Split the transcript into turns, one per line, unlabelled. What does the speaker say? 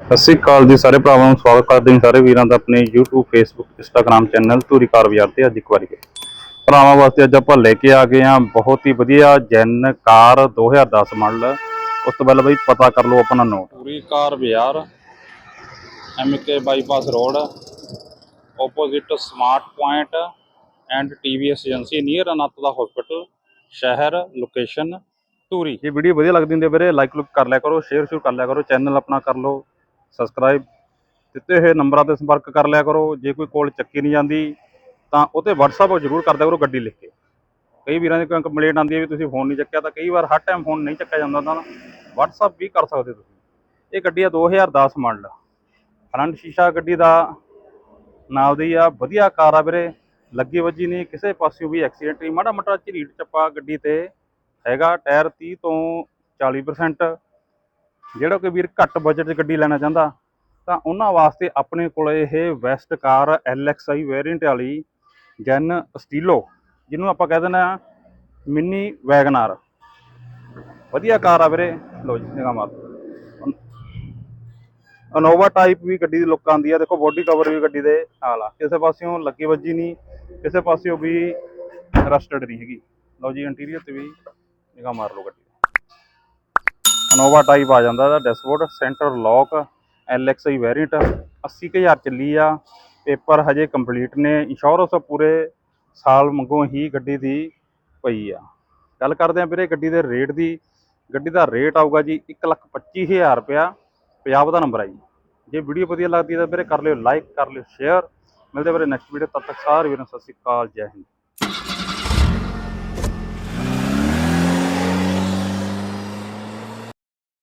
ਸਤਿ ਸ਼੍ਰੀ ਅਕਾਲ ਜੀ ਸਾਰੇ ਭਰਾਵਾਂ ਨੂੰ ਸਵਾਗਤ ਕਰਦੇ ਹਾਂ ਸਾਰੇ ਵੀਰਾਂ ਦਾ ਆਪਣੇ YouTube Facebook Instagram channel Dhuri car Bazaar ਤੇ ਅੱਜ ਇੱਕ ਵਾਰੀ ਭਰਾਵਾਂ ਵਾਸਤੇ ਅੱਜ ਆਪਾਂ ਲੈ ਕੇ ਆ ਗਏ ਹਾਂ ਬਹੁਤ ਹੀ ਵਧੀਆ ਜੈਨ ਕਾਰ 2010 ਮਾਡਲ। ਉਸ ਤੋਂ ਪਹਿਲਾਂ ਬਈ ਪਤਾ ਕਰ ਲਓ ਆਪਣਾ note.
Puri car Bazaar MK bypass road opposite smart point and TVS agency near Anant the hospital ਸ਼ਹਿਰ ਲੋਕੇਸ਼ਨ ਧੂਰੀ।
ਜੇ ਵੀਡੀਓ ਵਧੀਆ ਲੱਗਦੀ ਹੁੰਦੀ ਹੈ ਵੀਰੇ ਲਾਈਕ ਲੁੱਕ ਕਰ ਲਿਆ ਕਰੋ ਸ਼ੇਅਰ ਸ਼ੁਰ ਕਰ ਲਿਆ ਕਰੋ ਚੈਨਲ ਆਪਣਾ ਕਰ ਲਓ। ਸਬਸਕ੍ਰਾਈਬ ਦਿੱਤੇ ਹੋਏ ਨੰਬਰਾਂ ਤੇ ਸੰਪਰਕ ਕਰ ਲਿਆ ਕਰੋ। ਜੇ ਕੋਈ ਕੋਲ ਚੱਕੀ ਨਹੀਂ ਜਾਂਦੀ, ਤਾਂ ਉਹ ਤੇ WhatsApp ਜ਼ਰੂਰ ਕਰ ਕਰੋ ਗੱਡੀ ਲਿਖ ਕੇ। ਕਈ ਵੀਰਾਂ ਦੀ ਕੋਈ ਕੰਪਲੇਂਟ ਆਉਂਦੀ ਹੈ ਵੀ ਤੁਸੀਂ ਫੋਨ ਨਹੀਂ ਚੱਕਿਆ, ਤਾਂ ਕਈ ਵਾਰ ਹਰ ਟਾਈਮ ਫੋਨ ਨਹੀਂ ਚੱਕਿਆ ਜਾਂਦਾ, ਤਾਂ WhatsApp ਵੀ ਕਰ ਸਕਦੇ ਤੁਸੀਂ। ਇਹ ਗੱਡੀ ਆ 2010 ਮਾਡਲ ਫਰੰਟ ਸ਼ੀਸ਼ਾ ਗੱਡੀ ਦਾ ਨਾਲ ਦੀ ਆ, ਵਧੀਆ ਕਾਰ ਆ ਵੀਰੇ। ਲੱਗੀ ਵੱਜੀ ਨਹੀਂ, ਕਿਸੇ ਪਾਸਿਓਂ ਵੀ ਐਕਸੀਡੈਂਟ ਨਹੀਂ। ਮਾੜਾ ਮੋਟਾ ਝਰੀਟ ਚੱਪਾ ਗੱਡੀ ਤੇ ਹੈਗਾ ਟਾਇਰ 30 ਤੋਂ 40% ਜਿਹੜਾ ਕੋਈ ਵੀਰ ਘੱਟ ਬਜਟ 'ਚ ਗੱਡੀ ਲੈਣਾ ਚਾਹੁੰਦਾ, ਤਾਂ ਉਹਨਾਂ ਵਾਸਤੇ ਆਪਣੇ ਕੋਲ ਇਹ ਵੈਸਟ ਕਾਰ LXI ਵੇਰੀਐਂਟ ਵਾਲੀ ਜੈਨ ਸਟੀਲੋ, ਜਿਹਨੂੰ ਆਪਾਂ ਕਹਿ ਦਿੰਦੇ ਆ ਮਿੰਨੀ ਵੈਗਨਾਰ। ਵਧੀਆ ਕਾਰ ਆ ਵੀਰੇ। ਲੋ ਜੀ ਨਿਗਾਹ ਮਾਰ। ਅਨੋਵਾ ਟਾਈਪ ਵੀ ਗੱਡੀ ਦੀ ਲੁੱਕ ਆਉਂਦੀ ਆ। ਦੇਖੋ ਬੋਡੀ ਕਵਰ ਵੀ ਗੱਡੀ ਦੇ ਨਾਲ ਆ। ਕਿਸੇ ਪਾਸਿਓਂ ਲੱਗੀ ਵੱਜੀ ਨਹੀਂ, ਕਿਸੇ ਪਾਸਿਓਂ ਵੀ ਰਸਟਡ ਨਹੀਂ ਹੈਗੀ। ਲਓ ਜੀ ਇੰਟੀਰੀਅਰ ਤੇ ਵੀ ਨਿਗਾਹ ਮਾਰ ਲਓ ਗੱਡੀ। ਅਨੋਵਾ ਟਾਈਪ ਆ ਜਾਂਦਾ ਇਹਦਾ dashboard centre lock LXI variant 80000 ਚੱਲੀ ਆ। ਪੇਪਰ ਹਜੇ ਕੰਪਲੀਟ ਨੇ ਇੰਸ਼ੋਰੈਂਸ ਪੂਰੇ ਸਾਲ ਮੰਗੋ ਹੀ ਗੱਡੀ ਦੀ ਪਈ ਆ। ਗੱਲ ਕਰਦੇ ਆਂ ਵੀਰੇ ਗੱਡੀ ਦੇ ਰੇਟ ਦੀ। ਗੱਡੀ ਦਾ ਰੇਟ ਆਊਗਾ ਜੀ 125000 ਰੁਪਇਆ। ਪੰਜਾਬ ਦਾ ਨੰਬਰ ਹੈ ਜੀ। ਜੇ ਵੀਡੀਓ ਵਧੀਆ ਲੱਗਦੀ ਹੈ ਤਾਂ ਵੀਰੇ ਕਰ ਲਿਓ ਲਾਈਕ ਕਰ ਲਿਓ ਸ਼ੇਅਰ ਮਿਲਦੇ ਵੀਰੇ ਨੈਕਸਟ ਵੀਡੀਓ ਤਦ ਤੱਕ ਸਾਰੇ ਵੀਰਾਂ ਨੂੰ ਸਤਿ ਸ਼੍ਰੀ ਅਕਾਲ, ਜੈ ਹਿੰਦ।